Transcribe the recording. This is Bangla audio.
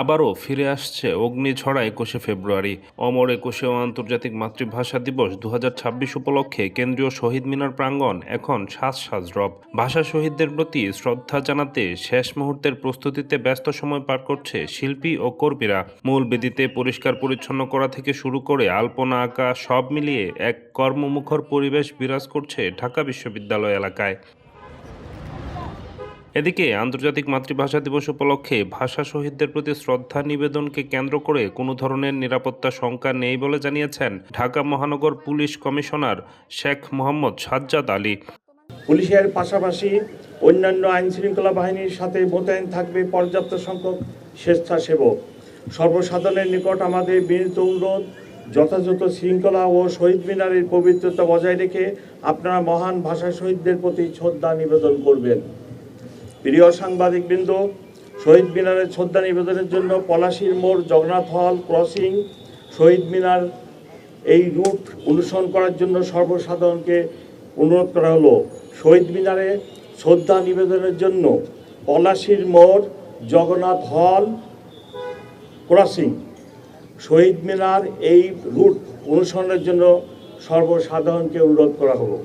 আবারও ফিরে আসছে অগ্নিঝড়া একুশে ফেব্রুয়ারি। অমর একুশে আন্তর্জাতিক মাতৃভাষা দিবস দু হাজার ছাব্বিশ উপলক্ষে কেন্দ্রীয় শহীদ মিনার প্রাঙ্গণ এখন সাজ সাজ রব ভাষা শহীদদের প্রতি শ্রদ্ধা জানাতে শেষ মুহূর্তের প্রস্তুতিতে ব্যস্ত সময় পার করছে শিল্পী ও কর্মীরা। মূল বেদিতে পরিষ্কার পরিচ্ছন্ন করা থেকে শুরু করে আলপনা আঁকা সব মিলিয়ে এক কর্মমুখর পরিবেশ বিরাজ করছে ঢাকা বিশ্ববিদ্যালয় এলাকায়। এদিকে আন্তর্জাতিক মাতৃভাষা দিবস উপলক্ষে ভাষা শহীদদের প্রতি শ্রদ্ধা নিবেদনকে কেন্দ্র করে কোনো ধরনের নিরাপত্তা শঙ্কা নেই বলে জানিয়েছেন ঢাকা মহানগর পুলিশ কমিশনার শেখ মোহাম্মদ সাজ্জাদ আলী। পুলিশের পাশাপাশি অন্যান্য আইন শৃঙ্খলা বাহিনীর সাথে মোতায়েন থাকবে পর্যাপ্ত সংখ্যক স্বেচ্ছাসেবক। সর্বসাধারণের নিকট আমাদের বিনীত অনুরোধ, যথাযথ শৃঙ্খলা ও শহীদ মিনারের পবিত্রতা বজায় রেখে আপনারা মহান ভাষা শহীদদের প্রতি শ্রদ্ধা নিবেদন করবেন। প্রিয় সাংবাদিকবৃন্দ, শহীদ মিনারের শ্রদ্ধা নিবেদনের জন্য পলাশির মোড় জগন্নাথ হল ক্রসিং শহীদ মিনার এই রুট অনুসরণ করার জন্য সর্বসাধারণকে অনুরোধ করা হলো। শহীদ মিনারে শ্রদ্ধা নিবেদনের জন্য পলাশির মোড় জগন্নাথ হল ক্রসিং শহীদ মিনার এই রুট অনুসরণের জন্য সর্বসাধারণকে অনুরোধ করা হলো।